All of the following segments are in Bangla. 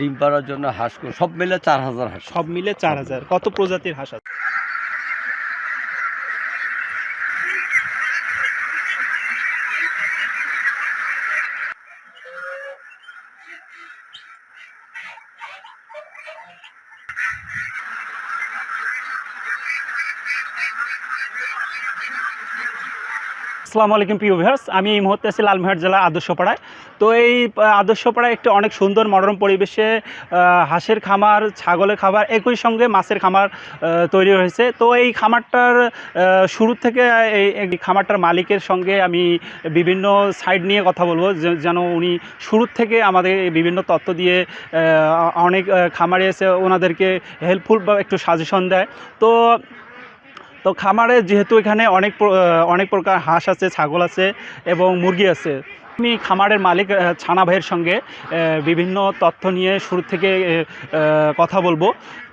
ডিম পাড়ার জন্য হাঁস সব মিলে চার হাজার হাঁস সব মিলে চার হাজার। কত প্রজাতির হাঁস আছে? আসসালামু আলাইকুম প্রিয় ভিউয়ার্স আমি এই মুহূর্তে আছি লালমোহর জেলার আদর্শপাড়ায়। তো এই আহ, আদর্শপাড়ায় একটি অনেক সুন্দর মনোরম পরিবেশে হাঁসের খামার ছাগলের খাবার একই সঙ্গে মাছের খামার তৈরি হয়েছে। তো এই খামারটার শুরু থেকে এই খামারটার মালিকের সঙ্গে আমি বিভিন্ন সাইড নিয়ে কথা বলব যেন উনি শুরু থেকে আমাদের বিভিন্ন তথ্য দিয়ে অনেক খামারে এসে ওনাদেরকে হেল্পফুল বা একটু সাজেশন দেয়। তো তো খামারে যেহেতু এখানে অনেক অনেক প্রকার হাঁস আছে ছাগল আছে এবং মুরগি আছে আমি খামারের মালিক ছানা ভাইয়ের সঙ্গে বিভিন্ন তথ্য নিয়ে শুরু থেকে কথা বলব।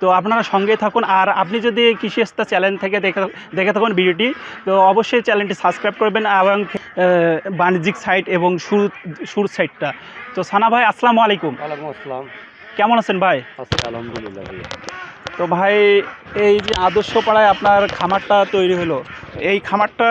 তো আপনারা সঙ্গে থাকুন আর আপনি যদি কৃষি চ্যানেল থেকে দেখে দেখে থাকুন ভিডিওটি তো অবশ্যই চ্যানেলটি সাবস্ক্রাইব করবেন এবং বাণিজ্যিক সাইট এবং সুর সুর সাইটটা। তো সানা ভাই আসসালামু আলাইকুম। ওয়ালাইকুম আসসালাম। কেমন আছেন ভাই? আলহামদুলিল্লাহ তো ভাই এই যে আদর্শ পাড়ায় আপনার খামারটা তৈরি হলো এই খামারটা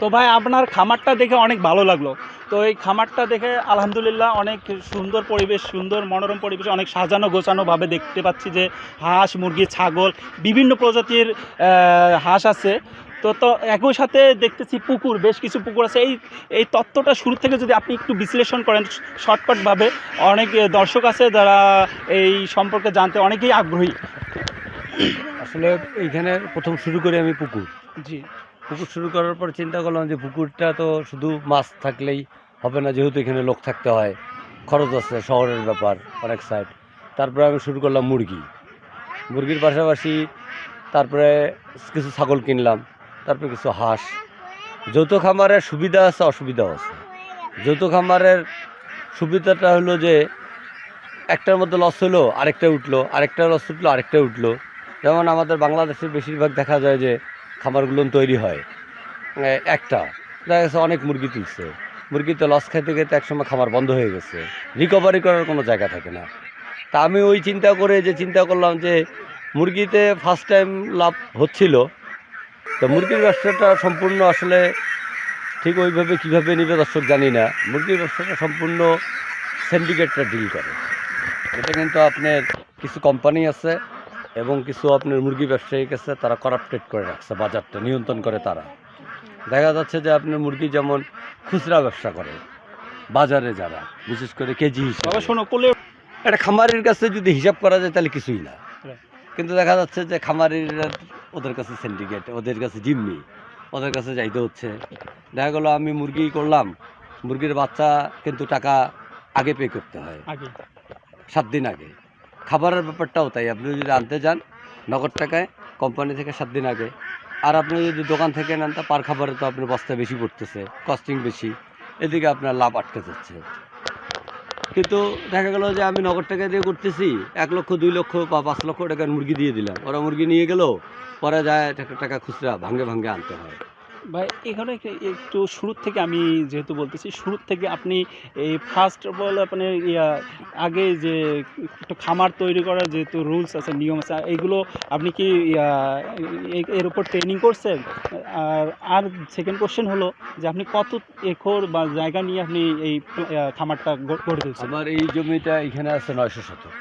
তো ভাই আপনার খামারটা দেখে অনেক ভালো লাগল। তো এই খামারটা দেখে আলহামদুলিল্লাহ অনেক সুন্দর পরিবেশ সুন্দর মনোরম পরিবেশ অনেক সাজানো গোছানোভাবে দেখতে পাচ্ছি যে হাঁস মুরগি ছাগল বিভিন্ন প্রজাতির হাঁস আছে। তো তো একই সাথে দেখতেছি পুকুর বেশ কিছু পুকুর আছে। এই এই তত্ত্বটা শুরু থেকে যদি আপনি একটু বিশ্লেষণ করেন শর্টকাটভাবে অনেক দর্শক আছে যারা এই সম্পর্কে জানতে অনেকেই আগ্রহী। আসলে এইখানে প্রথম শুরু করি আমি পুকুর। জি। পুকুর শুরু করার পর চিন্তা করলাম যে পুকুরটা তো শুধু মাছ থাকলেই হবে না, যেহেতু এখানে লোক থাকতে হয়। খরচ আছে শহরের ব্যাপার, অনেক সাইড তারপরে আমি শুরু করলাম মুরগি। মুরগির পাশাপাশি তারপরে কিছু ছাগল কিনলাম, তারপরে কিছু হাঁস। যৌথ খামারের সুবিধা আছে, অসুবিধাও আছে। যৌথ খামারের সুবিধাটা হলো যে একটার মধ্যে লস হলো, আরেকটা উঠল, আরেকটা লস উঠল, আরেকটা উঠল। যেমন আমাদের বাংলাদেশের বেশিরভাগ দেখা যায় যে খামারগুলো তৈরি হয়। একটা। দেখা গেছে অনেক মুরগি তুলছে। মুরগিতে লস খাইতে খাইতে একসময় খামার বন্ধ হয়ে গেছে। রিকভারি করার কোনো জায়গা থাকে না। তা আমি ওই চিন্তা করে যে চিন্তা করলাম যে মুরগিতে ফার্স্ট টাইম লাভ হচ্ছিল। তো মুরগির ব্যবসাটা সম্পূর্ণ আসলে ঠিক ওইভাবে কীভাবে নিবে দর্শক জানি না। মুরগির ব্যবসাটা সম্পূর্ণ সিন্ডিকেটটা ডিল করে। এটা কিন্তু আপনার কিছু কোম্পানি আছে। এবং কিছু আপনার মুরগি ব্যবসায়িক আছে তারা করাপ্টেড করে রাখছে বাজারটা নিয়ন্ত্রণ করে তারা। দেখা যাচ্ছে যে আপনার মুরগি যেমন খুচরা ব্যবসা করে বাজারে যারা বিশেষ করে কেজি হিসাবে। শোনো কোলে একটা খামারের কাছে যদি হিসাব করা যায় তাহলে কিছুই না। কিন্তু দেখা যাচ্ছে যে খামারের ওদের কাছে সিন্ডিকেট ওদের কাছে জিম্মি ওদের কাছে যাইতে হচ্ছে। দেখা গেলো আমি মুরগি করলাম মুরগির বাচ্চা কিন্তু টাকা আগে পে করতে হয়। সাত দিন আগে। খাবারের ব্যাপারটাও তাই। আপনি যদি আনতে যান নগদ টাকায় কোম্পানি থেকে সাত দিন আগে। আর আপনি যদি দোকান থেকে নেন, তা পার খাবারে তো আপনার বস্তা বেশি পড়তেছে কস্টিং বেশি। এদিকে আপনার লাভ আটকে যাচ্ছে। কিন্তু দেখা গেল যে আমি নগদ টাকা দিয়ে করতেছি, এক লক্ষ, দুই লক্ষ বা পাঁচ লক্ষ টাকার মুরগি দিয়ে দিলাম। ওরা মুরগি নিয়ে গেল, পরে যায় টাকা খুচরা ভাঙ্গে ভাঙ্গে আনতে হয়। ভাই এখানে একটু- একটু শুরু থেকে আমি যেহেতু বলতেছি শুরু থেকে আপনি এই ফার্স্ট অফ অল আপনি ইয়া আগে যে একটু খামার তৈরি করার যেহেতু রুলস আছে নিয়ম আছে এইগুলো আপনি কি এর উপর ট্রেনিং করছেন? আর আর সেকেন্ড কোশ্চেন হলো যে আপনি কত একর বা জায়গা নিয়ে আপনি এই খামারটা গড়ে তুলছেন? আমার এই জমিটা এখানে আছে নয়শো শতক।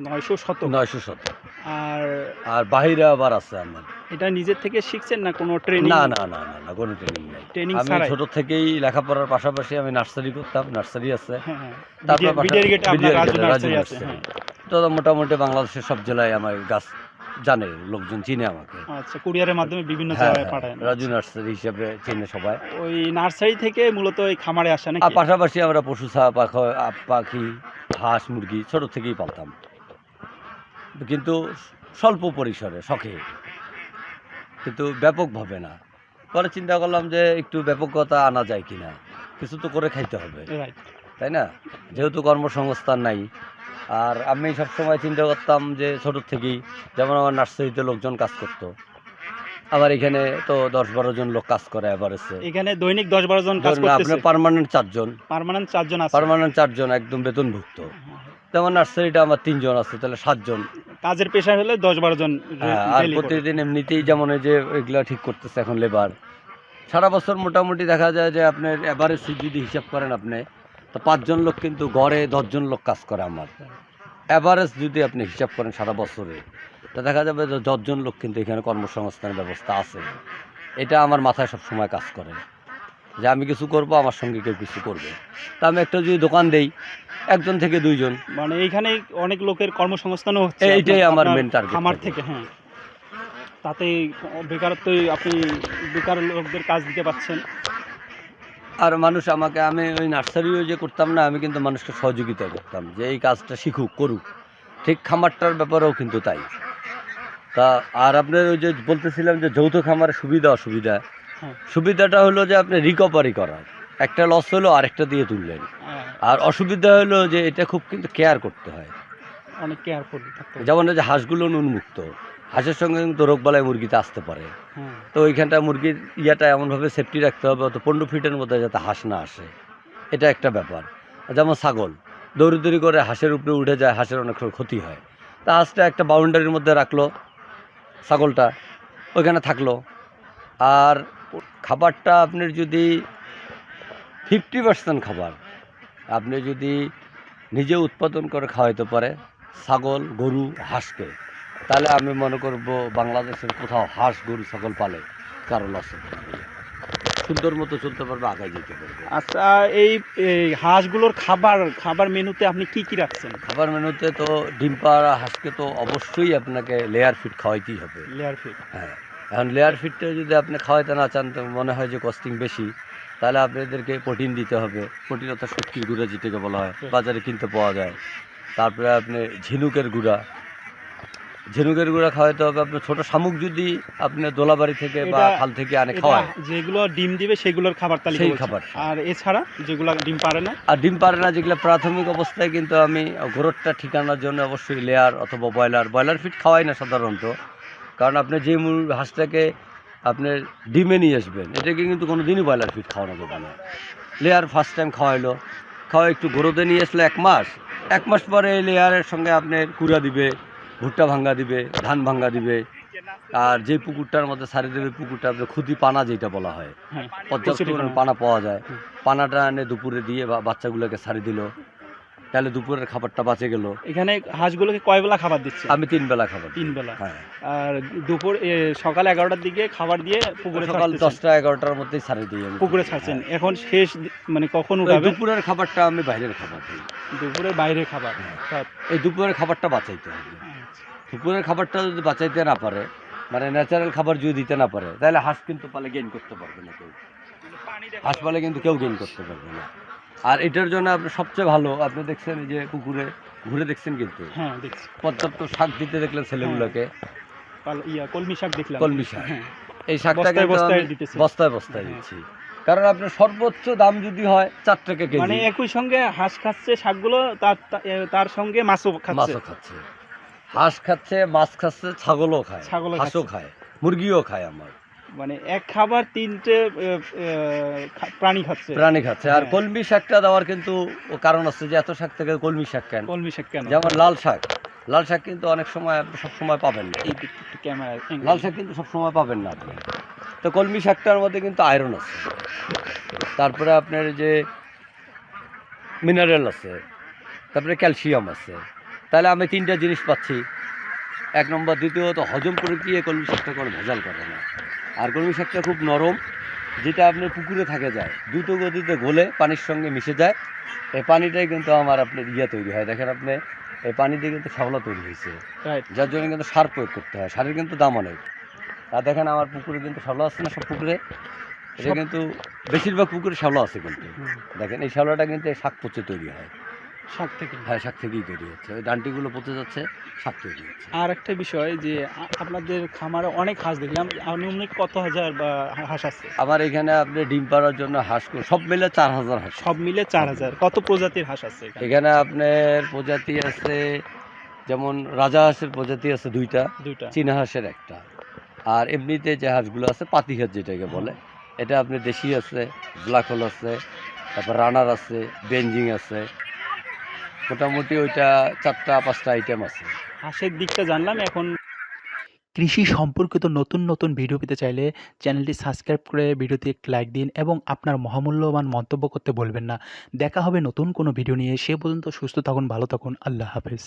নয়শো শতক। নয়শো শতক। আর আর বাহিরে আবার আছে আমার। এটা নিজের থেকে শিখছেন না কোনো ট্রেনিং না না না না না কোনো ট্রেনিং নাই। ট্রেনিং আমি ছাড়াই? ছোট থেকেই লেখাপড়ার পাশাপাশি আমি নার্সারি করতাম নার্সারি আছে। হ্যাঁ হ্যাঁ। তারপর বিডিআর- গেটে আপনার রাজু নার্সারি আছে হ্যাঁ। তো মোটামুটি বাংলাদেশের সব জেলায় আমার গাছ জানে লোকজন চিনে আমাকে। আচ্ছা কুরিয়ারের মাধ্যমে বিভিন্ন জায়গায় পাঠায়। রাজু নার্সারি হিসেবে চিনে সবাই। ওই নার্সারি থেকে মূলত এই খামারে আসে নাকি? পাশাপাশি আমরা পশু ছা পাখি হাঁস মুরগি ছোট থেকেই পালতাম। কিন্তু স্বল্প পরিসরে শখে। কিন্তু ব্যাপকভাবে না। পরে চিন্তা করলাম যে একটু ব্যাপকতা আনা যায় কিনা। কিছু তো করে খাইতে হবে। তাই না? যেহেতু কর্মসংস্থান নাই। আর আমি সবসময় চিন্তা করতাম যে ছোটোর থেকেই যেমন আমার নার্সারিতে লোকজন কাজ করতো। আবার এখানে তো দশ বারো জন লোক কাজ করে এভারেজে এখানে দৈনিক দশ বারো জন কাজ করতেছে। আপনার পার্মানেন্ট চারজন। পার্মানেন্ট চারজন আছে। পার্মানেন্ট চারজন একদম বেতনভুক্ত। যেমন নার্সারিটা আমার তিনজন আছে তাহলে সাতজন। কাজের পেশা হলে দশ বারো জন হ্যাঁ, আর প্রতিদিন এমনিতেই যেমন এই যে এগুলা ঠিক করতেছে এখন লেবার সারা বছর মোটামুটি দেখা যায় যে আপনার এভারেজ যদি হিসাব করেন আপনি তো পাঁচজন লোক কিন্তু গড়ে দশজন লোক কাজ করে আমার। অ্যাভারেজ যদি আপনি হিসাব করেন সারা বছরে তা দেখা যাবে যে দশজন লোক কিন্তু এখানে কর্মসংস্থানের ব্যবস্থা আছে। এটা আমার মাথায় সব সময় কাজ করে। যে আমি কিছু করব আমার সঙ্গে কেউ কিছু করবে। তা আমি একটা যদি দোকান দেই একজন থেকে দুইজন। মানে এইখানে অনেক লোকের কর্মসংস্থানও হচ্ছে। এইটাই আমার main target খামার থেকে। হ্যাঁ। তাতে বেকারত্বই আপনি বেকার লোকদের কাজ দিতে পাচ্ছেন আর মানুষ আমাকে আমি ওই নার্সারিও যে করতাম না আমি কিন্তু মানুষকে সহযোগিতা করতাম যে এই কাজটা শিখুক করুক। ঠিক খামারটার ব্যাপারেও কিন্তু তাই। তা আর আপনার ওই যে বলতেছিলাম যে যৌথ খামারের সুবিধা অসুবিধা। সুবিধাটা হলো যে আপনি রিকভারি করার একটা লস হলো আরেকটা দিয়ে তুললেন। আর অসুবিধা হলো যে এটা খুব কিন্তু কেয়ার করতে হয়। অনেক কেয়ারফুল যেমন যে হাঁসগুলো উন্মুক্ত হাঁসের সঙ্গে কিন্তু রোগবালাই মুরগিতে আসতে পারে। হ্যাঁ। তো ওইখানটা মুরগির ইয়াটা এমনভাবে সেফটি রাখতে হবে অত পনেরো ফিটের মধ্যে যাতে হাঁস না আসে। এটা একটা ব্যাপার। যেমন ছাগল দৌড়ি দৌড়ি করে হাঁসের উপরে উঠে যায় হাঁসের অনেক ক্ষতি হয়। তা হাঁসটা একটা বাউন্ডারির মধ্যে রাখল ছাগলটা ওইখানে থাকল। আর খাবারটা আপনার যদি ফিফটি পার্সেন্ট খাবার আপনি যদি নিজে উৎপাদন করে খাওয়াইতে পারে ছাগল গরু হাঁসকে তাহলে আমি মনে করব বাংলাদেশের কোথাও হাঁস গরু ছাগল পালে কারও লস সুন্দর মতো চলতে পারবে আগায় যেতে পারবে। আচ্ছা এই এই হাঁসগুলোর খাবার খাবার মেনুতে আপনি কি কি রাখছেন? খাবার মেনুতে তো ডিম পাড়া হাঁসকে তো অবশ্যই আপনাকে লেয়ার ফিট খাওয়াইতেই হবে। লেয়ার ফিট হ্যাঁ। এখন লেয়ার ফিটটা যদি আপনি খাওয়াইতে না চান তো মনে হয় যে কস্টিং বেশি। তাহলে আপনাদেরকে প্রোটিন দিতে হবে। প্রোটিন অর্থাৎ শক্তির গুঁড়া যেটাকে বলা হয় বাজারে কিনতে পাওয়া যায়। তারপরে আপনি ঝিনুকের গুঁড়া। ঝিনুকের গুঁড়া খাওয়াইতে হবে। আপনার ছোটো শামুক যদি আপনি দোলাবাড়ি থেকে বা খাল থেকে আনে খাওয়ায় যেগুলো ডিম দিবে সেগুলোর খাবার তালিকা সেই খাবার। আর এছাড়া যেগুলো ডিম পারে না? আর ডিম পারে না যেগুলো প্রাথমিক অবস্থায় কিন্তু আমি গ্রোথটা ঠিকানার জন্য অবশ্যই লেয়ার অথবা ব্রয়লার ব্রয়লার ফিট খাওয়াই না সাধারণত। কারণ আপনি যে মুর- হাঁসটাকে আপনি ডিমে নিয়ে আসবেন এটাকে কিন্তু কোনো দিনই ব্রয়লার ফিট খাওয়ানো যাবে না। লেয়ার ফার্স্ট টাইম খাওয়াইলো খাওয়া একটু গরুতে নিয়ে আসলো এক মাস এক মাস পরে এই লেয়ারের সঙ্গে আপনার কুড়া দিবে ভুট্টা ভাঙ্গা দিবে ধান ভাঙ্গা দিবে আর যে পুকুরটার মধ্যে সারি দেবে পুকুরটা আপনার খুদি পানা যেটা বলা হয়। হ্যাঁ। পর্যাপ্ত পানা। পাওয়া যায়। পানাটা এনে দুপুরে দিয়ে বাচ্চাগুলোকে সারি দিল। তাহলে দুপুরের খাবারটা বাঁচে গেল। এখানে হাঁসগুলোকে কয় বেলা খাবার দিচ্ছে? আমি তিন বেলা খাবার তিন বেলা। হ্যাঁ। আর দুপুর এ, সকাল এগারোটার দিকে খাবার দিয়ে পুকুরে সকাল ছাড়তেছেন। দশটা এগারোটার মধ্যেই ছাড়ি দিই আমি। পুকুরে ছাড়ছেন। এখন শেষ দি- মানে কখন ওই দুপুরের খাবারটা আমি বাইরের খাবার দিই। দুপুরে বাইরে খাবার? হ্যাঁ। এই দুপুরের খাবারটা বাঁচাইতে হবে। দুপুরের খাবারটা যদি বাঁচাইতে না পারে মানে ন্যাচারাল খাবার যদি দিতে না পারে তাহলে হাঁস কিন্তু পালে গেইন করতে পারবে না কেউ। হাঁস পালে কিন্তু কেউ গেইন করতে পারবে না। আর এটার জন্য আপনি সবচেয়ে ভালো আপনি দেখছেন এই যে পুকুরে ঘুরে দেখছেন কিন্তু। হ্যাঁ দেখছি। পর্যাপ্ত শাক দিতে দেখলেন ছেলেগুলোকে। ইয়া কলমি শাক দেখলাম। কলমি শাক। হ্যাঁ। এই শাকটা বস্তায় বস্তায় হ্যাঁ। দিচ্ছি। কারণ আপনার সর্বোচ্চ দাম যদি হয় চার টাকা কেজি। মানে একই সঙ্গে হাঁস খাচ্ছে শাকগুলো তার তার সঙ্গে মাছও খাচ্ছে। মাছও খাচ্ছে। হাঁস খাচ্ছে মাছ খাচ্ছে ছাগলও খায়। ছাগলও হাঁসও খায়। মুরগিও খায় আমার। মানে এক খাবার তিনটে প্রাণী খাচ্ছে। প্রাণী খাচ্ছে। আর হ্যাঁ। কলমি শাকটা দেওয়ার কিন্তু কারণ আছে যে এত শাক থেকে কলমি শাক কেন? কলমি শাক কেন? যেমন লাল শাক। লাল শাক কিন্তু অনেক সময় আপনি সব সময় পাবেন না ক্যামেরা লাল শাক কিন্তু সব সময় পাবেন না আপনি। তো কলমি শাকটার মধ্যে কিন্তু আয়রন আছে। তারপরে আপনার যে মিনারেল আছে। তারপরে ক্যালসিয়াম আছে। তাহলে আমি তিনটা জিনিস পাচ্ছি। এক নম্বর দ্বিতীয়ত হজম করে গিয়ে কলমি শাকটা কোনো ভেজাল করে না। আর কলমি শাকটা খুব নরম যেটা আপনার পুকুরে থাকে যায়। দ্রুত গতিতে গলে পানির সঙ্গে মিশে যায়। এই পানিটাই কিন্তু আমার আপনার ইয়ে তৈরি হয়। দেখেন আপনি এই পানি দিয়ে কিন্তু শ্যাওলা তৈরি হয়েছে। যার জন্য কিন্তু সার প্রয়োগ করতে হয়। সারের কিন্তু দাম অনেক। আর দেখেন আমার পুকুরে কিন্তু শ্যাওলা আছে না সব পুকুরে? এটা কিন্তু বেশিরভাগ পুকুরে শ্যাওলা আছে কিন্তু। দেখেন এই শ্যাওলাটা কিন্তু এই শাক পচে তৈরি হয়। শাক থেকে হ্যাঁ শাক থেকেই তৈরি হচ্ছে। ওই ডান্টিগুলো পচে যাচ্ছে শাক তৈরি হচ্ছে। আর একটা বিষয় যে আ- আপনাদের খামারে অনেক হাঁস দেখলাম আনুমানিক কত হাজার বা হাঁস আছে? আমার এখানে আপনি ডিম পাড়ার জন্য হাঁস সব মিলে চার হাজার হাঁস। সব মিলে চার হাজার। কত প্রজাতির হাঁস আছে এখানে? এখানে আপনার প্রজাতি আছে যেমন রাজা হাঁসের প্রজাতি আছে দুইটা দুইটা। চীনা হাঁসের একটা। আর এমনিতে যে হাঁসগুলো আছে পাতি হাঁস যেটাকে বলে এটা আপনি দেশি আছে ব্ল্যাক হোল আছে তারপর রানার আছে বেঞ্জিং আছে। মোটামুটি ওইটা চারটা পাঁচটা আইটেম আছে। হাঁসের দিকটা জানলাম এখন কৃষি সম্পর্কিত নতুন নতুন ভিডিও পেতে চাইলে চ্যানেলটি সাবস্ক্রাইব করে ভিডিওতে একটি লাইক দিন এবং আপনার মহামূল্যবান মন্তব্য করতে বলবেন না। দেখা হবে নতুন কোনো ভিডিও নিয়ে। সে পর্যন্ত সুস্থ থাকুন ভালো থাকুন। আল্লাহ হাফেজ।